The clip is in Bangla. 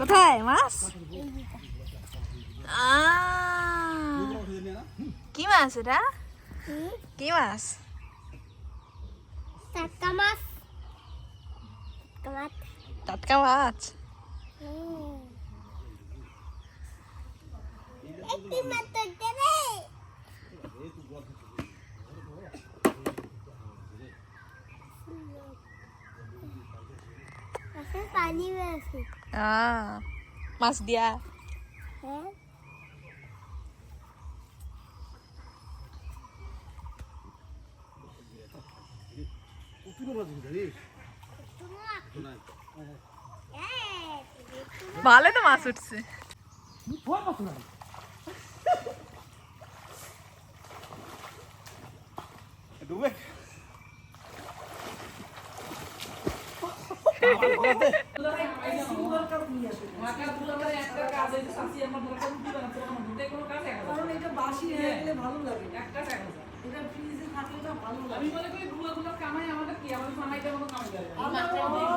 কোথায় মাছ? কি মাছ এটা? কি মাছ? টাটকা মাছ। টাটকা মাছ। একটি মাত্র পানি আহ, মাছ দিয়া হ্যাঁ ভালো তো মাছ উঠছে ডুবে এটা বাসি ভালো লাগে এটা ফ্রিজে থাকলে ভালো লাগে আমি মনে করি গুলো গুলো কামাই আমাদের কি? আমাদের কামাইটা কোনো কামাই যাবে আমার